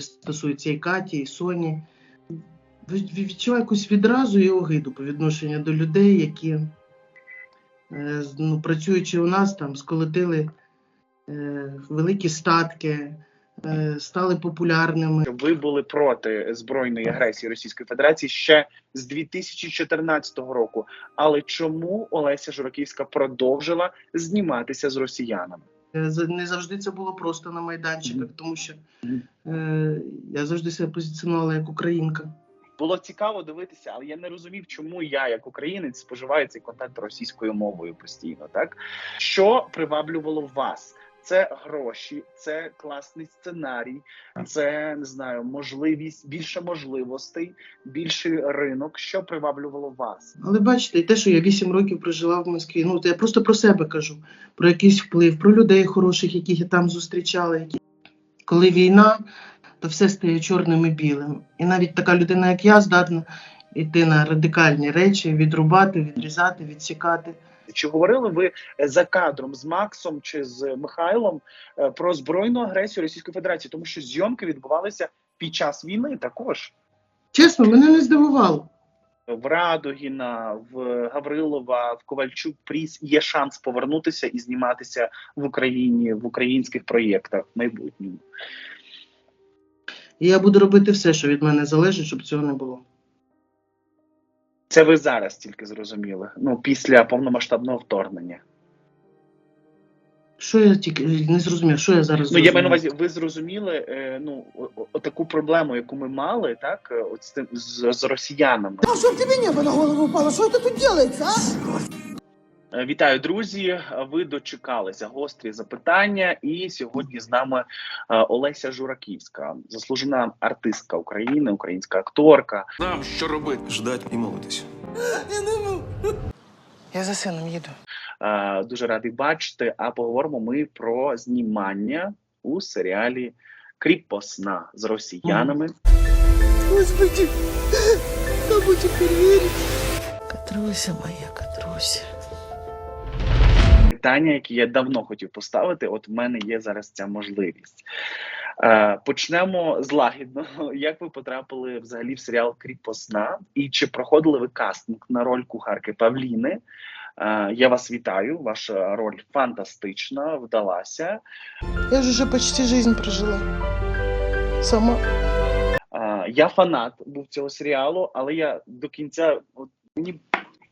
стосується і Каті, і Соні. Відчуваю якусь відразу і огиду по відношенню до людей, які, е, ну, працюючи у нас, там, сколотили е, великі статки, е, стали популярними. Ви були проти збройної агресії Російської Федерації ще з 2014 року. Але чому Олеся Жураківська продовжила зніматися з росіянами? Е, Не завжди це було просто на майданчиках, тому що е, я завжди себе позиціонувала як українка. Було цікаво дивитися, але я не розумів, чому я, як українець, споживаю цей контент російською мовою постійно. Так що приваблювало вас? Це гроші, це класний сценарій, це не знаю, можливість більше можливостей, більший ринок. Що приваблювало вас? Але бачите, і те, що я 8 років прожила в Москві, ну то я просто про себе кажу, про якийсь вплив, про людей хороших, яких я там зустрічала. Які... Коли війна, то все стає чорним і білим. І навіть така людина, як я, здатна йти на радикальні речі, відрубати, відрізати, відсікати. Чи говорили ви е, за кадром з Максом чи з Михайлом е, про збройну агресію Російської Федерації? Тому що зйомки відбувалися під час війни також. Чесно, мене не здивувало. в Радогіна, в Гаврилова, в Ковальчук Пріс є шанс повернутися і зніматися в Україні в українських проєктах в майбутньому. Я буду робити все, що від мене залежить, щоб цього не було. Це ви зараз тільки зрозуміли. Ну після повномасштабного вторгнення. Що я тільки не зрозумів, що я зараз Ну я маю на увазі, ви зрозуміли е, ну таку проблему, яку ми мали, так е, от з, з, з росіянами. А щоб тобі небо на голову впало, що это тут делается, а? Е, Вітаю, друзі! Ви дочекалися гострі запитання, і сьогодні з нами е, Олеся Жураківська, заслужена артистка України, українська акторка. Нам що робити? Ждать і молитись. Я не могу. Я за сином їду. Е, Дуже радий бачити. А поговоримо ми про знімання у серіалі Кріпосна з росіянами. Господи, кому теперь верить? Катруся моя, Катруся. Питання, які я давно хотів поставити. От в мене є зараз ця можливість. Е, Почнемо з лагідного. Як ви потрапили взагалі в серіал Кріпосна? І чи проходили ви кастинг на роль кухарки Павліни? Е, Я вас вітаю. Ваша роль фантастична, вдалася. Я же уже почти жизнь прожила. Сама. Е, Я фанат був цього серіалу, але я до кінця от, мені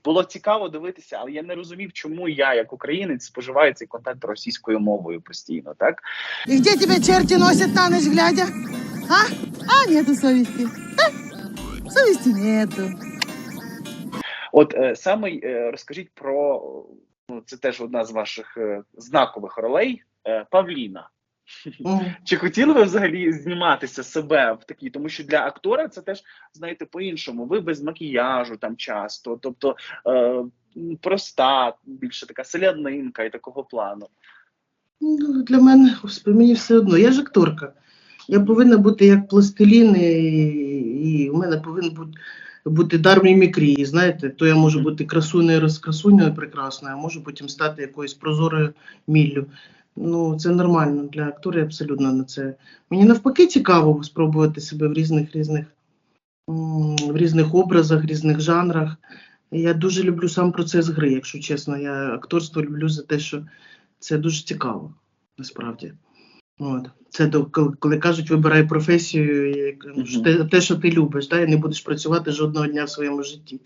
було цікаво дивитися, але я не розумів, чому я, як українець, споживаю цей контент російською мовою постійно. Так И где тебя черти носят на ночь глядя? А? А, нету совести. А? Совести нету. От е, саме е, розкажіть про ну, це теж одна з ваших е, знакових ролей е, Павліна. Чи хотіли ви взагалі зніматися себе в такій? Тому що для актора це теж знаєте по-іншому. Ви без макіяжу там часто, тобто е, проста, більше така селянинка і такого плану. Ну, для мене, господи, мені все одно. Я ж акторка. Я повинна бути як пластилін, і, і у мене повинен бути, бути дар мімікрії. Знаєте, то я можу бути красунею, розкрасунею прекрасною, а можу потім стати якоюсь прозорою міллю. Ну, це нормально для актора абсолютно на це. Мені навпаки цікаво спробувати себе в різних різних в різних образах, різних жанрах. Я дуже люблю сам процес гри, якщо чесно. Я акторство люблю за те, що це дуже цікаво, насправді. От. Це до, коли, кажуть, вибирай професію, як, що те, те, що ти любиш, да, і не будеш працювати жодного дня в своєму житті.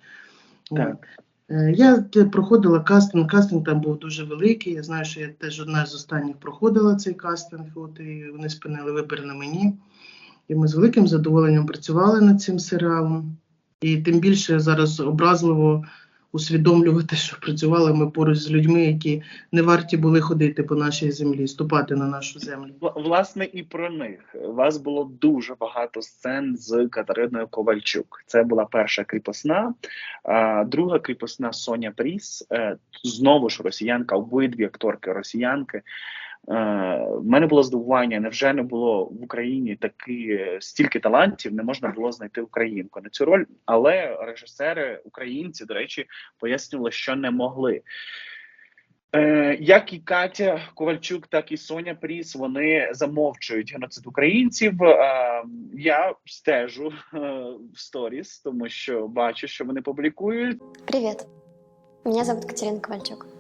Так. Е, Я проходила кастинг, кастинг там був дуже великий. Я знаю, що я теж одна з останніх проходила цей кастинг, от, і вони спинили вибір на мені. І ми з великим задоволенням працювали над цим серіалом. І тим більше зараз образливо усвідомлювати, що працювали ми поруч з людьми, які не варті були ходити по нашій землі, ступати на нашу землю. Власне, і про них у вас було дуже багато сцен з Катериною Ковальчук. Це була перша кріпосна, друга кріпосна Соня Пріс. Е, Знову ж росіянка, обидві акторки росіянки. Е, В мене було здивування. Невже не було в Україні таки стільки талантів, не можна було знайти українку на цю роль, але режисери українці, до речі, пояснювали, що не могли. Е, як і Катя Ковальчук, так і Соня Пріс, вони замовчують геноцид українців. Е, я стежу е, в сторіс, тому що бачу, що вони публікують. Привет. Меня зовут Катерина Ковальчук.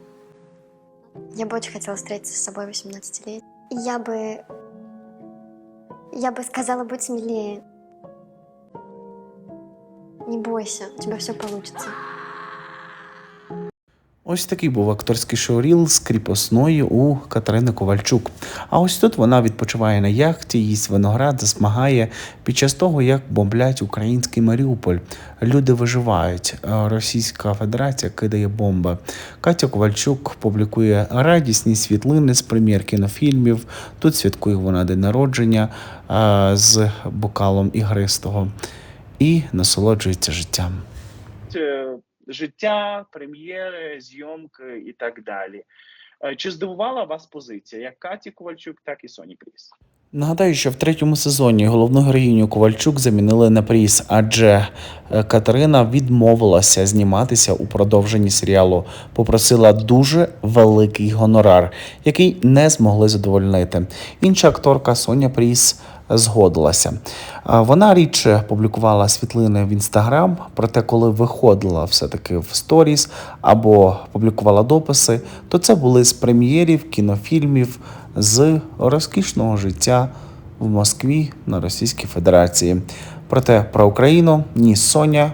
Я бы очень хотела встретиться с собой 18 лет. Я бы... Я бы сказала быть смелее. Не бойся, у тебя все получится. Ось такий був акторський шоуріл з кріпосної у Катерини Ковальчук. А ось тут вона відпочиває на яхті, їсть виноград, засмагає під час того, як бомблять український Маріуполь. Люди виживають. Російська Федерація кидає бомби. Катя Ковальчук публікує радісні світлини з прем'єр кінофільмів. Тут святкує вона день народження з бокалом ігристого і насолоджується життям. Життя, прем'єри, зйомки і так далі. Е, Чи здивувала вас позиція як Каті Ковальчук, так і Соні Пріс? Нагадаю, що в третьому сезоні головну героїню Ковальчук замінили на пріс, адже е, Катерина відмовилася зніматися у продовженні серіалу, попросила дуже великий гонорар, який не змогли задовольнити. Інша акторка Соня Пріс згодилася. Вона рідше публікувала світлини в інстаграм, проте, коли виходила все-таки в сторіс або публікувала дописи, то це були з прем'єрів, кінофільмів, з розкішного життя в Москві на Російській Федерації. Проте про Україну ні Соня,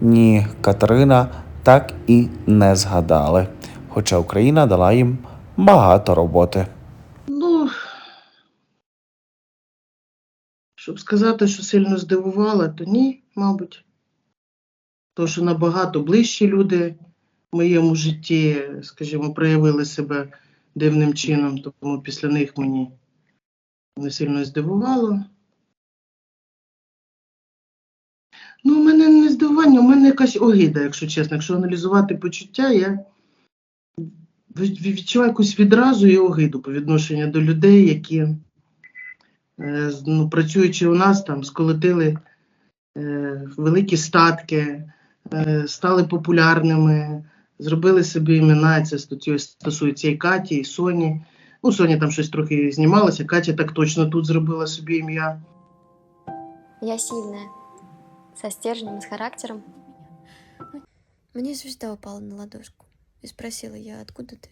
ні Катерина так і не згадали. Хоча Україна дала їм багато роботи. Ну, щоб сказати, що сильно здивувала, то ні, мабуть. Тому що набагато ближчі люди в моєму житті, скажімо, проявили себе дивним чином, тому після них мені не сильно здивувало. Ну, у мене не здивування, у мене якась огида, якщо чесно. Якщо аналізувати почуття, я відчуваю якусь відразу і огиду по відношенню до людей, які, ну, працюючи у нас, там, сколотили е, великі статки, е, стали популярними, зробили собі імена. Це стосується і Каті, і Соні. Ну, Соня там щось трохи знімалася, Катя так точно тут зробила собі ім'я. Я сильная. Со стержнем и с характером. Мне звезда упала на ладошку. И спросила я, откуда ты?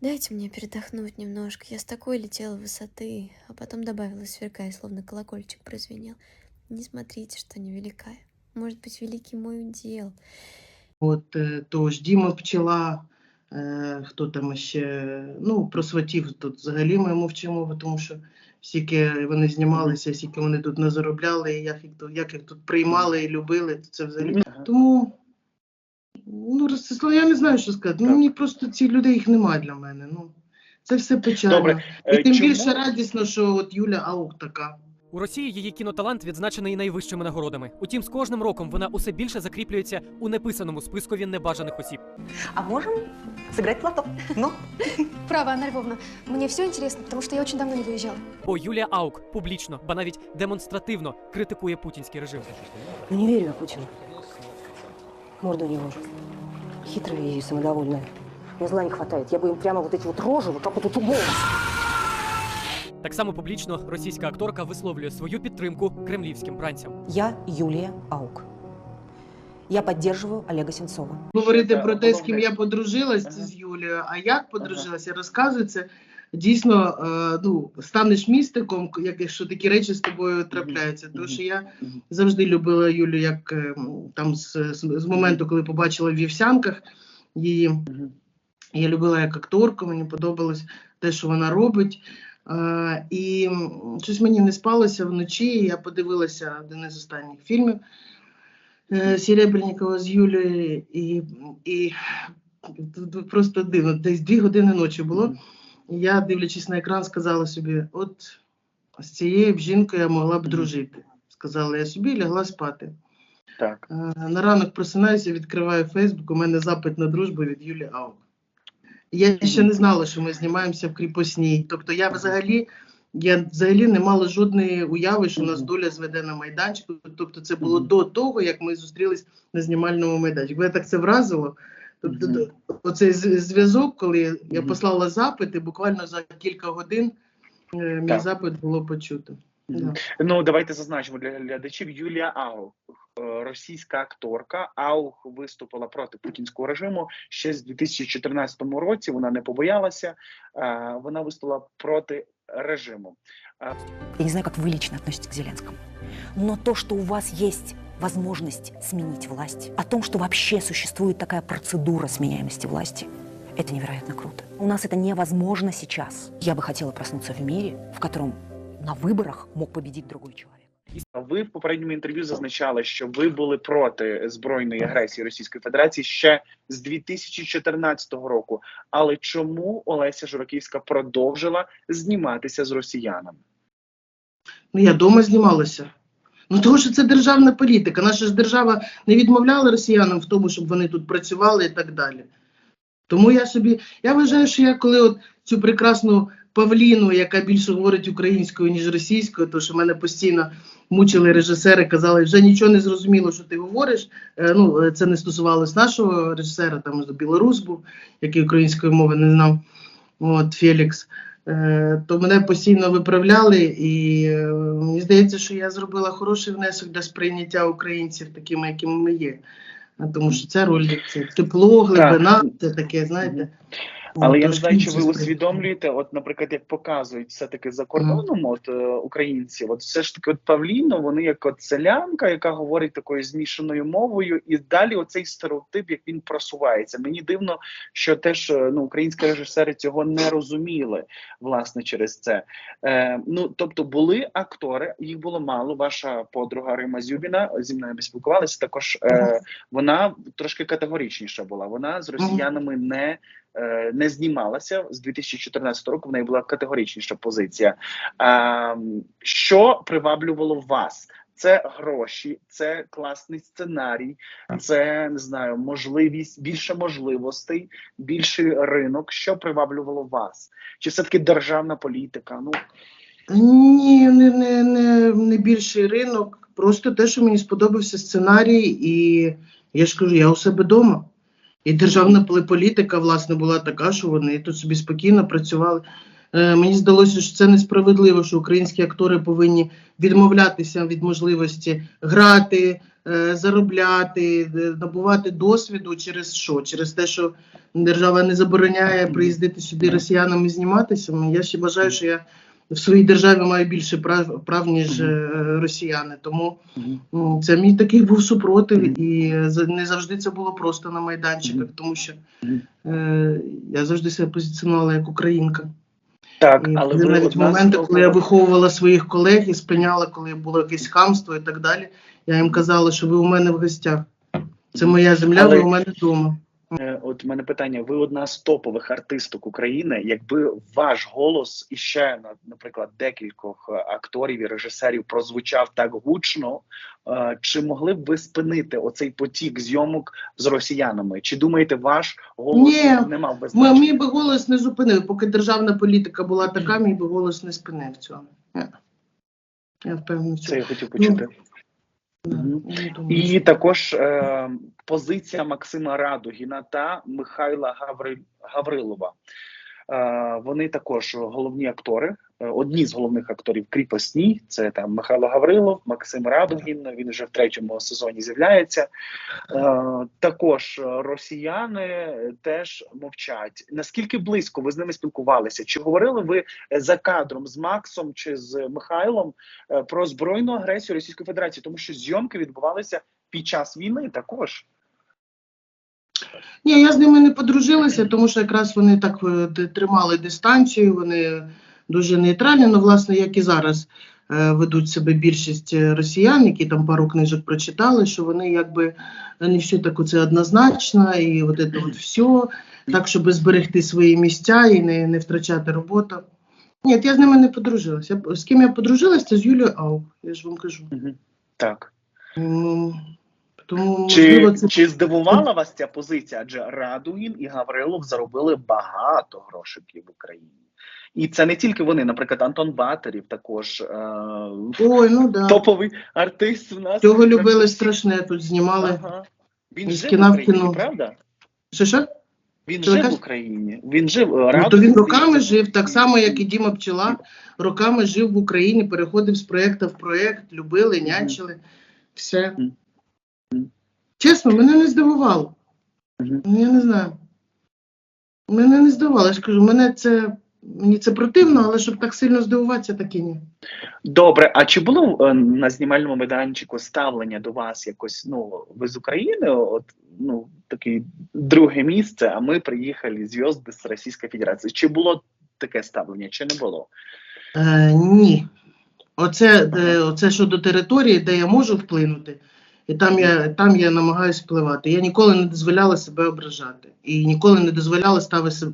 Дайте мне передохнуть немножко. Я с такой летела высоты, а потом добавила, сверкая, словно колокольчик прозвенел. Не смотрите, что невеликая. Может быть, великий мой удел. От е, тож Діма Пчела, е, хто там ще, ну, про сватів тут взагалі ми мовчимо, бо тому що стільки вони знімалися, стільки вони тут не заробляли, і як їх тут, як їх тут приймали і любили, то це взагалі. Тому, ну, Ростислав, я не знаю, що сказати. Ну, мені просто ці люди їх немає для мене. Ну, це все печально. Добре, І Е, тим чому- більше радісно, що от Юля Аук така. У Росії її кіноталант відзначений найвищими нагородами. Утім, з кожним роком вона усе більше закріплюється у неписаному спискові небажаних осіб. А можем сыграть в лото? Ну, Право, Анна Львовна, мне все интересно, потому что я очень давно не выезжала. Бо Юлія Аук публічно, ба навіть демонстративно критикує путінський режим. ну не верю я Путину. Морда у него хитрая и самодовольная. Мне зла не хватает. Я бы им прямо вот эти вот рожи, вот так вот голос. Так само публічно російська акторка висловлює свою підтримку кремлівським бранцям. Я Юлия Аук. Я поддерживаю Олега Сенцова. Говорити про те, з ким я подружилась, це з Юлією. А як подружилася, розказую це. Дійсно, е, ну, станеш містиком, як- якщо такі речі з тобою трапляються. Тому що я завжди любила Юлю, як е, там з, з, з моменту, коли побачила в вівсянках її. Я любила як акторку, мені подобалось те, що вона робить. Е, і щось мені не спалося вночі. і Я подивилася один із останніх фільмів Серебрянікова з Юлією, і, і просто дивно. Десь дві години ночі було. І я, дивлячись на екран, сказала собі: от з цією б жінкою я могла б дружити. Сказала я собі, лягла спати. Так. Е, На ранок просинаюся, відкриваю Фейсбук, у мене запит на дружбу від Юлі Аук. Я ще не знала, що ми знімаємося в кріпосній. Тобто я взагалі, я взагалі не мала жодної уяви, що нас доля зведе на майданчику. Тобто це було до того, як ми зустрілись на знімальному майданчику. Мене так це вразило. Тобто Мгм. д- оцей зв'язок, коли я Мгм. послала запити, буквально за кілька годин е, мій Так. запит було почуто. Мгм. Да. Ну, давайте зазначимо для глядачів Юлія Аух, е, російська акторка. Аух виступила проти путінського режиму ще з 2014 році. Вона не побоялася. е, Вона виступила проти режиму. Я не знаю, как вы лично относитесь к Зеленскому. Но то, что у вас есть возможность сменить власть, о том, что вообще существует такая процедура сменяемости власти, это невероятно круто. У нас это невозможно сейчас. Я бы хотела проснуться в мире, в котором на выборах мог победить другой человек. Ви в попередньому інтерв'ю зазначали, що ви були проти збройної агресії Російської Федерації ще з 2014 року. Але чому Олеся Жураківська продовжила зніматися з росіянами? Ну, я вдома знімалася. Ну, тому що це державна політика. Наша ж держава не відмовляла росіянам в тому, щоб вони тут працювали і так далі. Тому я собі, я вважаю, що я коли от цю прекрасну Павліну, яка більше говорить українською, ніж російською, то що мене постійно мучили режисери, казали, вже нічого не зрозуміло, що ти говориш. Е, Ну, е, це не стосувалось нашого режисера, там білорус був, який української мови не знав. От Фелікс. Е, то мене постійно виправляли, і е, мені здається, що я зробила хороший внесок для сприйняття українців такими, якими ми є. Тому що це роль це тепло, глибина, це таке, знаєте. Але я не знаю, чи ви усвідомлюєте, от, наприклад, як показують все-таки за кордоном, от е, українці, от все ж таки, от Павліно, вони як от селянка, яка говорить такою змішаною мовою, і далі оцей стереотип, як він просувається. Мені дивно, що теж е, ну, українські режисери цього не розуміли, власне, через це. Е, ну, тобто, були актори, їх було мало. Ваша подруга Рима Зюбіна зі мною ми спілкувалися. Також е, вона трошки категоричніша була. Вона з росіянами не не знімалася з 2014 року. В неї була категоричніша позиція. Що приваблювало вас? Це гроші, це класний сценарій, це не знаю, можливість більше можливостей, більший ринок. Що приваблювало вас? Чи все таки державна політика? Ну Ні, не, не, не, не більший ринок. Просто те, що мені сподобався сценарій, і я ж кажу, я у себе вдома. І державна полі- політика, власне, була така, що вони тут собі спокійно працювали. Е, мені здалося, що це несправедливо, що українські актори повинні відмовлятися від можливості грати, е, заробляти, е, набувати досвіду через що? Через те, що держава не забороняє приїздити сюди росіянам і зніматися. Ну, Я ще вважаю, що я в своїй державі маю більше прав, прав ніж е, росіяни. Тому це мій такий був супротив, і не завжди це було просто на майданчиках, тому що е, я завжди себе позиціонувала як українка. так, І але навіть моменти, коли я виховувала своїх колег і спиняла, коли було якесь хамство і так далі. Я їм казала, що ви у мене в гостях. Це моя земля, Але- ви у мене вдома. Е, От у мене питання: ви одна з топових артисток України. Якби ваш голос і ще наприклад декількох е, акторів і режисерів прозвучав так гучно, е, чи могли б ви спинити оцей потік зйомок з росіянами? Чи думаєте, ваш голос Ні, не мав би значення? мій би голос не зупинив. Поки державна політика була така, мій би голос не спинив цього. Я впевнена Це я хотів почути. Да, Мгм. я не думаю, І також е, позиція Максима Радугіна та Михайла Гаври... Гаврилова. Е, вони також головні актори, е, одні з головних акторів кріпосні. Це там Михайло Гаврилов, Максим Радугін. Він вже в третьому сезоні з'являється. Е, також росіяни теж мовчать. Наскільки близько ви з ними спілкувалися? Чи говорили ви за кадром з Максом чи з Михайлом про збройну агресію Російської Федерації? Тому що зйомки відбувалися під час війни також. Ні, я з ними не подружилася, тому що якраз вони так е, тримали дистанцію, вони дуже нейтральні, ну, власне, як і зараз е, ведуть себе більшість е, росіян, які там пару книжок прочитали, що вони якби не все так оце однозначно, і от це от все, так, щоб зберегти свої місця і не, не втрачати роботу. Ні, я з ними не подружилася. З ким я подружилася, це з Юлією Аук, я ж вам кажу. Так Тому, чи, це чи здивувала вас ця позиція? Адже Радугін і Гаврилов заробили багато грошиків в Україні. І це не тільки вони, наприклад, Антон Батарів також е, Ой, ну да. топовий артист в нас. Цього любили страшне, тут знімали. Ага. Він жив кіна в Україні, кіно. правда? Що що? Він жив в? Україні. Він жив е, Ну, то він роками що- жив, так само, як і Діма Пчела, роками жив в Україні, переходив з проєкту в проєкт, любили, нянчили. Все. Чесно, мене не здивувало. Ну, я не знаю. Мене не здивувало, я ж кажу, мене це, мені це противно, але щоб так сильно здивуватися, так і ні. Добре, а чи було е, на знімальному майданчику ставлення до вас якось? Ну, ви з України, от ну таке друге місце, а ми приїхали зв'язки з Російської Федерації. Чи було таке ставлення, чи не було? Е, ні. Оце, де, оце щодо території, де я можу вплинути, і там я, там я намагаюся впливати. Я ніколи не дозволяла себе ображати. І ніколи не дозволяла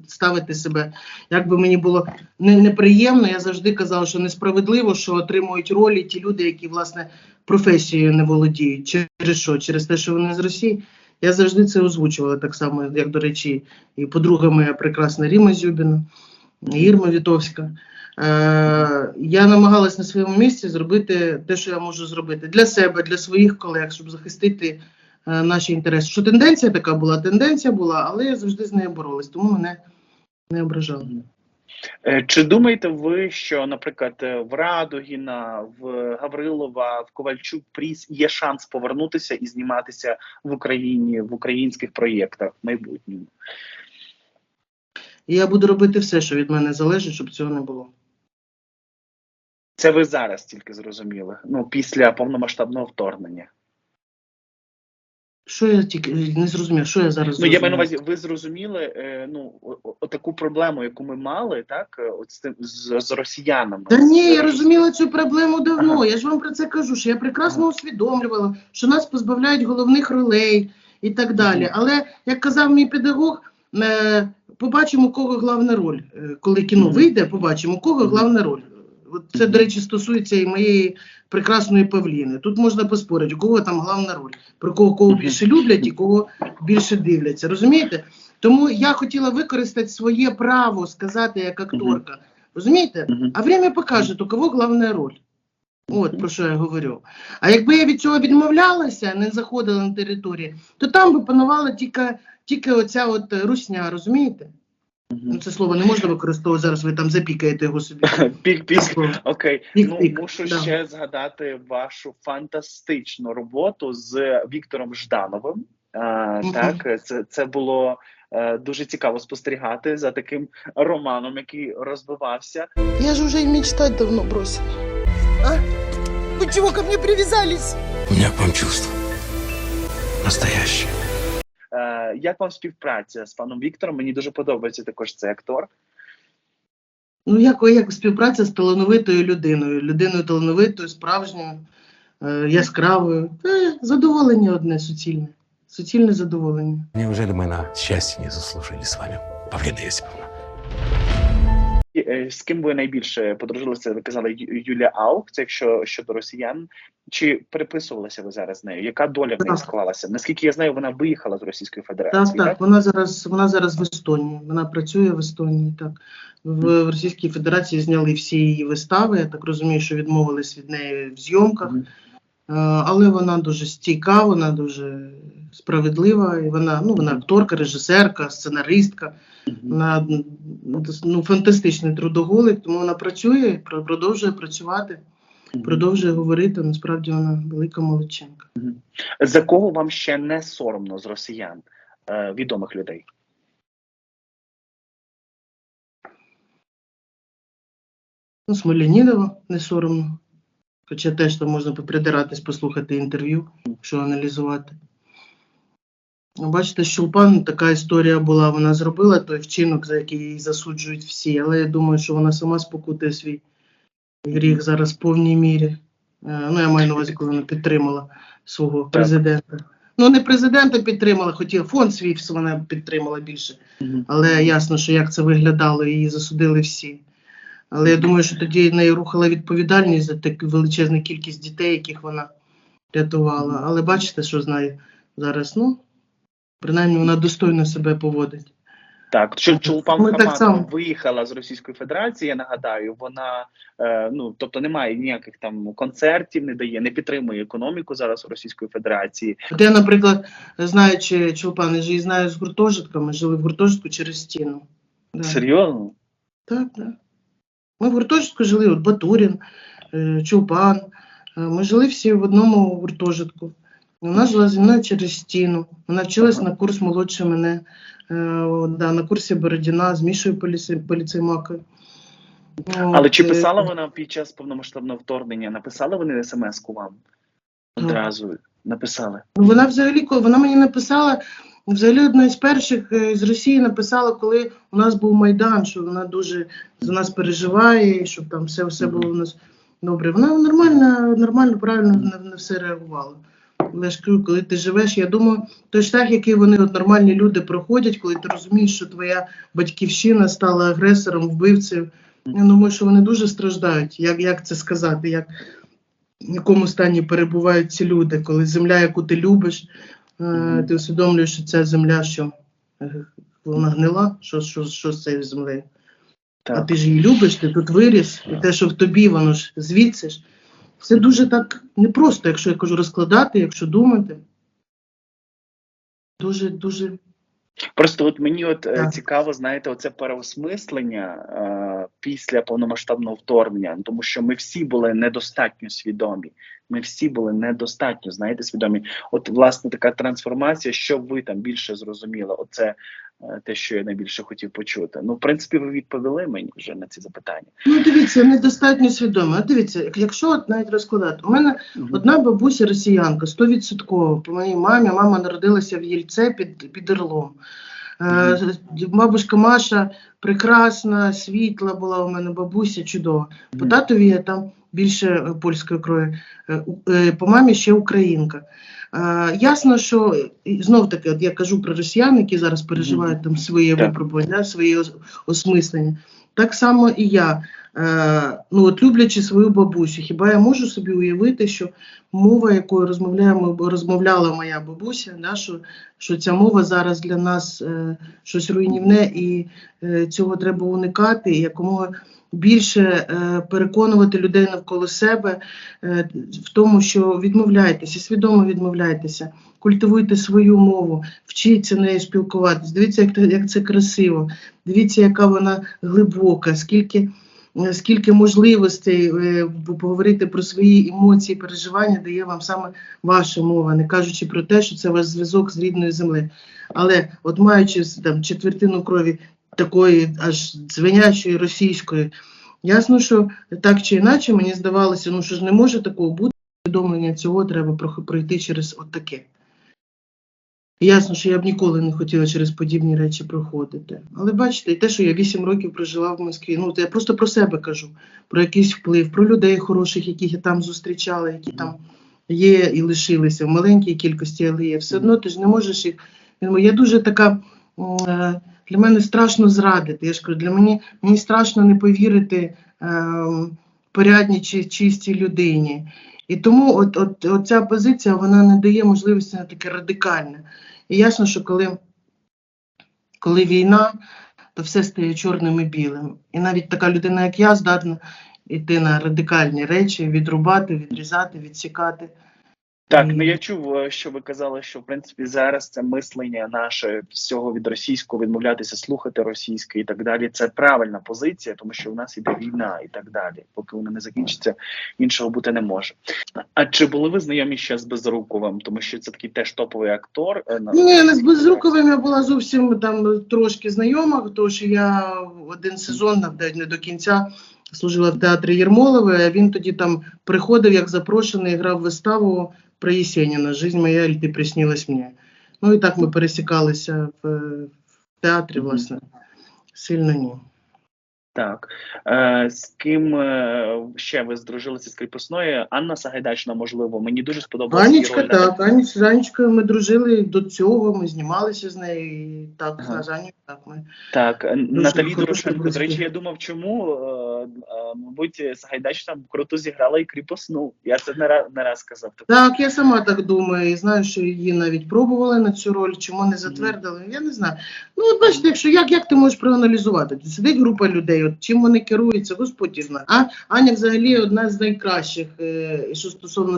ставити, себе, як би мені було не, неприємно, я завжди казала, що несправедливо, що отримують ролі ті люди, які, власне, професією не володіють. Через що? Через те, що вони з Росії. Я завжди це озвучувала так само, як, до речі, і подруга моя прекрасна Ріма Зюбіна, Ірма Вітовська. Е, я намагалась на своєму місці зробити те, що я можу зробити для себе, для своїх колег, щоб захистити е, наші інтереси. Що тенденція така була, тенденція була, але я завжди з нею боролась, тому мене не ображали. Е, Чи думаєте ви, що, наприклад, в Радугіна, в Гаврилова, в Ковальчук Пріс є шанс повернутися і зніматися в Україні в українських проєктах в майбутньому? Я буду робити все, що від мене залежить, щоб цього не було. Це ви зараз тільки зрозуміли. Ну після повномасштабного вторгнення. Що я тільки не зрозумів, що я зараз Ну я маю на увазі, ви зрозуміли е, ну таку проблему, яку ми мали, так е, от з, з, з росіянами. Та ні, я розуміла цю проблему давно. Ага. Я ж вам про це кажу, що я прекрасно усвідомлювала, що нас позбавляють головних ролей і так далі. Мгм. Але як казав мій педагог, е, побачимо, у кого головна роль. Е, Коли кіно Мгм. вийде, побачимо, у кого головна роль. Це, до речі, стосується і моєї прекрасної Павліни. Тут можна поспорити, у кого там головна роль, про кого кого більше люблять і кого більше дивляться. Розумієте? Тому я хотіла використати своє право сказати як акторка. Розумієте? А время покаже, у кого головна роль. От про що я говорю. А якби я від цього відмовлялася, не заходила на територію, то там би панувала тільки, тільки оця от русня, розумієте? Ну, це слово не можна використовувати зараз, ви там запікаєте його собі. Пік-пік. Окей, Пік-пік, ну мушу да. ще згадати вашу фантастичну роботу з Віктором Ждановим. А, Мгм. Так, це, це було е, дуже цікаво спостерігати за таким романом, який розвивався. Я же уже и мечтать давно бросила. А? Вы чего ко мне привязались? У меня к вам чувство. Настоящее. Е, Як вам співпраця з паном Віктором? Мені дуже подобається також цей актор. Ну, як, як співпраця з талановитою людиною, людиною талановитою, справжньою, е, яскравою. Та задоволення одне суцільне. Суцільне задоволення. Неужели ми на щастя не заслужили з вами, Павлина Есиповна? Е, З ким ви найбільше подружилися? Ви казали Юлія Аук, це якщо щодо росіян. Чи переписувалися ви зараз з нею? Яка доля в неї склалася? Наскільки я знаю, вона виїхала з Російської Так, Федерації. так, вона зараз, вона зараз в Естонії. Вона працює в Естонії. Так. В, в Російській Федерації зняли всі її вистави. Я так розумію, що відмовились від неї в зйомках. Е, Але вона дуже стійка, вона дуже справедлива. І вона, ну, вона акторка, режисерка, сценаристка. Вона ну, ну, фантастичний трудоголик, тому вона працює, продовжує працювати, продовжує говорити. Насправді вона велика молодчинка. За кого вам ще не соромно з росіян, е, відомих людей? Ну, Смолянінова не соромно. Хоча теж там можна попридиратись, послухати інтерв'ю, що аналізувати. Ну, Бачите, Щулпан така історія була. Вона зробила той вчинок, за який її засуджують всі. Але я думаю, що вона сама спокутує свій гріх зараз в повній мірі. Е, Ну, я маю на увазі, коли вона підтримала свого президента. Ну, не президента підтримала, хотіла фонд свій вона підтримала більше. Але ясно, що як це виглядало, її засудили всі. Але я думаю, що тоді нею рухала відповідальність за таку величезну кількість дітей, яких вона рятувала. Але бачите, що з нею зараз, ну, принаймні вона достойно себе поводить. Так, що Чулпан Хаматова виїхала з Російської Федерації, я нагадаю, вона е, ну тобто немає ніяких там концертів, не дає, не підтримує економіку зараз у Російської Федерації. От я, наприклад, знаючи Чулпан, і знаю з гуртожитка, ми жили в гуртожитку через стіну. Да. Серйозно? Так, так. Ми в гуртожитку жили, от Батурін, е, Чулпан. Е, Ми жили всі в одному гуртожитку. Вона жила зі мною через стіну. Вона вчилась на курс молодше мене. Е, да, на курсі Бородіна з Мішою поліцеймакою. Але чи е, писала вона під час повномасштабного вторгнення? Написали вони смс-ку вам? Одразу написали. Ну, Вона взагалі, вона мені написала, взагалі одна із перших е, з Росії написала, коли у нас був Майдан, що вона дуже за нас переживає, щоб там все, все було у нас добре. Вона нормально, нормально, правильно на все реагувала. Але коли ти живеш, я думаю, той шлях, який вони от нормальні люди проходять, коли ти розумієш, що твоя батьківщина стала агресором, вбивцею. Я думаю, що вони дуже страждають. Як, як це сказати? Як, в якому стані перебувають ці люди, коли земля, яку ти любиш, е, ти усвідомлюєш, що ця земля, що е, вона гнила, що, що, що з цією землею. А ти ж її любиш, ти тут виріс, і те, що в тобі, воно ж звідси ж. Це дуже так непросто, якщо я кажу розкладати, якщо думати. Дуже, дуже Просто от мені от е, Так. цікаво, знаєте, оце переосмислення е, після повномасштабного вторгнення, тому що ми всі були недостатньо свідомі. Ми всі були недостатньо, знаєте, свідомі. От, власне, така трансформація, що ви там більше зрозуміли, оце е, те, що я найбільше хотів почути. Ну, в принципі, ви відповіли мені вже на ці запитання. Ну, дивіться, недостатньо свідомо. А Дивіться, якщо от навіть розкладати, у мене одна бабуся росіянка, стовідсотково, по моїй мамі, мама народилася в Єльце під, під Орлом. Е, бабушка Маша прекрасна, світла була у мене бабуся, чудова. По татові я там більше е, польської крові, Е, е, по мамі ще українка. Ясно, що знов таки, от я кажу про росіян, які зараз переживають там своє випробування, своє осмислення. Так само і я. Ну от люблячи свою бабусю, хіба я можу собі уявити, що мова, якою розмовляємо, розмовляла моя бабуся, да, що, що ця мова зараз для нас е, щось руйнівне, і е, цього треба уникати, якомога більше е, переконувати людей навколо себе е, в тому, що відмовляйтеся, свідомо відмовляйтеся, культивуйте свою мову, вчіться нею спілкуватись. Дивіться, як, це красиво, дивіться, яка вона глибока, скільки. е, Скільки можливостей поговорити про свої емоції, переживання дає вам саме ваша мова, не кажучи про те, що це ваш зв'язок з рідною землею. Але от маючи там четвертину крові такої аж дзвенячої російської, ясно, що так чи інакше мені здавалося, ну що ж не може такого бути, усвідомлення цього треба пройти через от таке. Ясно, що я б ніколи не хотіла через подібні речі проходити. Але бачите, і те, що я 8 років прожила в Москві, ну я просто про себе кажу, про якийсь вплив, про людей хороших, яких я там зустрічала, які там є і лишилися в маленькій кількості, але є. Все одно ти ж не можеш їх. Я дуже така. е, Для мене страшно зрадити. Я ж кажу, для мені, мені страшно не повірити ем, порядній чи чистій людині. І тому от, от, от ця позиція вона не дає можливості на таке радикальне. І ясно, що коли, коли війна, то все стає чорним і білим. І навіть така людина, як я, здатна йти на радикальні речі, відрубати, відрізати, відсікати. Так, ну я чув, е, що ви казали, що в принципі зараз це мислення наше всього від російського відмовлятися, слухати російське і так далі. Це правильна позиція, тому що в нас іде війна і так далі. Поки вона не закінчиться, іншого бути не може. А чи були ви знайомі ще з Безруковим? Тому що це такий теж топовий актор. е, на- Ні, не з Безруковим я була зовсім там трошки знайома, тому що я один сезон, навіть не до кінця, служила в театрі Єрмолової, а він тоді там приходив як запрошений, грав виставу про Єсеніна «Жизнь моя, или ти приснилась мені. Ну і так ми пересікалися в, в театрі, власне. Сильно ні. Так. Е, з ким е, ще ви здружилися з кріпосною? Анна Сагайдачна, можливо. Мені дуже сподобалася Анічка, так, Ані, з Анічкою ми дружили до цього, ми знімалися з нею. І так, Ага. з Аню, так ми. Так, е, Наталі Дорошенко. До речі, я думав, чому е, е, мабуть Сагайдачна круто зіграла і кріпосну. Я це не раз не раз казав. Так, я сама так думаю. І знаю, що її навіть пробували на цю роль, чому не затвердили. Я не знаю. Ну, от бачите, якщо як, як ти можеш проаналізувати? Сидить група людей, от чим вони керуються, Господь знає. А Аня взагалі одна з найкращих, е, що стосовно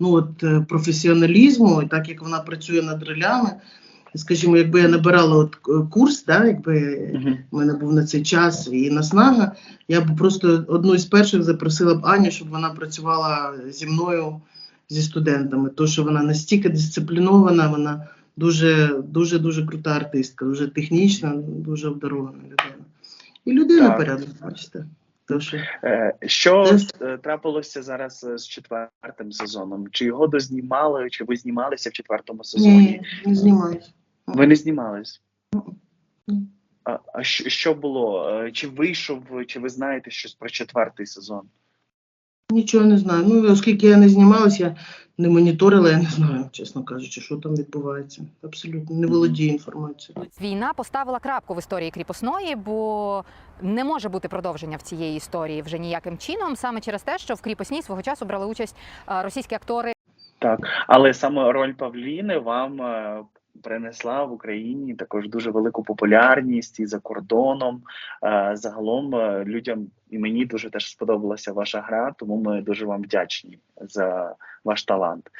ну, от, е, професіоналізму, і так як вона працює над ролями. Скажімо, якби я набирала от е, курс, да, якби Мгм. у мене був на цей час і наснага, я б просто одну із перших запросила б Аню, щоб вона працювала зі мною зі студентами. То, що вона настільки дисциплінована, вона дуже дуже дуже крута артистка, дуже технічна, дуже обдарована людина. І людина бачите. То, що... Е, Що Десь- е, трапилося зараз е, з четвертим сезоном? Чи його дознімали, чи ви знімалися в четвертому сезоні? Ні, не знімалися. Ви не знімались? А, що, було? Е, Чи вийшов, чи ви знаєте щось про четвертий сезон? Нічого не знаю. Ну, оскільки я не знімалася, я не моніторила, я не знаю, чесно кажучи, що там відбувається. Абсолютно не володію інформацією. Війна поставила крапку в історії кріпосної, бо не може бути продовження в цієї історії вже ніяким чином, саме через те, що в кріпосній свого часу брали участь е, російські актори. Так, але саме роль Павліни вам е, принесла в Україні також дуже велику популярність і за кордоном. Е, загалом е, людям і мені дуже теж сподобалася ваша гра, тому ми дуже вам вдячні за ваш талант.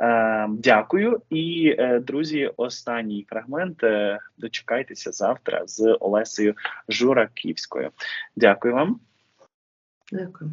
Е, дякую. І друзі, останній фрагмент. Дочекайтеся завтра з Олесею Жураківською. Дякую вам. Дякую.